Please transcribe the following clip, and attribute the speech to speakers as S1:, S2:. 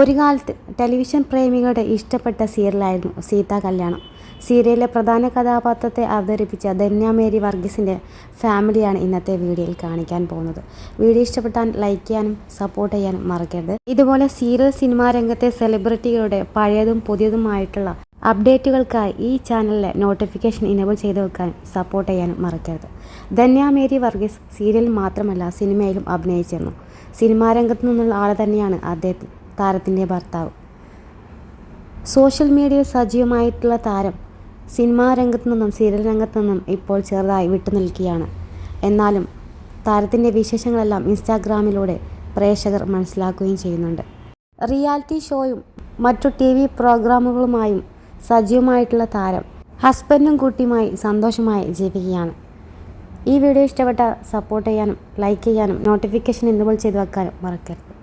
S1: ഒരു കാലത്ത് ടെലിവിഷൻ പ്രേമികളുടെ ഇഷ്ടപ്പെട്ട സീരിയലായിരുന്നു സീതാ കല്യാണം. സീരിയലിലെ പ്രധാന കഥാപാത്രത്തെ അവതരിപ്പിച്ച ധന്യ മേരി വർഗീസിന്റെ ഫാമിലിയാണ് ഇന്നത്തെ വീഡിയോയിൽ കാണിക്കാൻ പോകുന്നത്. വീഡിയോ ഇഷ്ടപ്പെട്ടാൽ ലൈക്ക് ചെയ്യാനും സപ്പോർട്ട് ചെയ്യാനും മറക്കരുത്. ഇതുപോലെ സീരിയൽ സിനിമാ രംഗത്തെ സെലിബ്രിറ്റികളുടെ പഴയതും പുതിയതുമായിട്ടുള്ള അപ്ഡേറ്റുകൾക്കായി ഈ ചാനലിലെ നോട്ടിഫിക്കേഷൻ ഇനേബിൾ ചെയ്തു വെക്കാനും സപ്പോർട്ട് ചെയ്യാനും മറക്കരുത്. ധന്യ മേരി വർഗീസ് സീരിയൽ മാത്രമല്ല സിനിമയിലും അഭിനയിച്ചിരുന്നു. സിനിമാ രംഗത്തു നിന്നുള്ള ആൾ തന്നെയാണ് അദ്ദേഹം. താരത്തിന്റെ ഭർത്താവ്. സോഷ്യൽ മീഡിയ സജീവമായിട്ടുള്ള താരം സിനിമാ രംഗത്തു നിന്നും സീരിയൽ രംഗത്തു നിന്നും ഇപ്പോൾ ചെറുതായി വിട്ടുനിൽക്കുകയാണ് എന്നാലും താരത്തിന്റെ വിശേഷങ്ങളെല്ലാം ഇൻസ്റ്റാഗ്രാമിലൂടെ പ്രേക്ഷകർ മനസ്സിലാക്കുകയും ചെയ്യുന്നുണ്ട്. റിയാലിറ്റി ഷോയും മറ്റു ടി വി പ്രോഗ്രാമുകളുമായും സജീവമായിട്ടുള്ള താരം ഹസ്ബൻഡും കുട്ടിയുമായി സന്തോഷമായി ജീവിക്കുകയാണ്. ഈ വീഡിയോ ഇഷ്ടപ്പെട്ട സപ്പോർട്ട് ചെയ്യാനും ലൈക്ക് ചെയ്യാനും നോട്ടിഫിക്കേഷൻ എന്തുപോലെ ചെയ്തു വെക്കാനും മറക്കരുത്.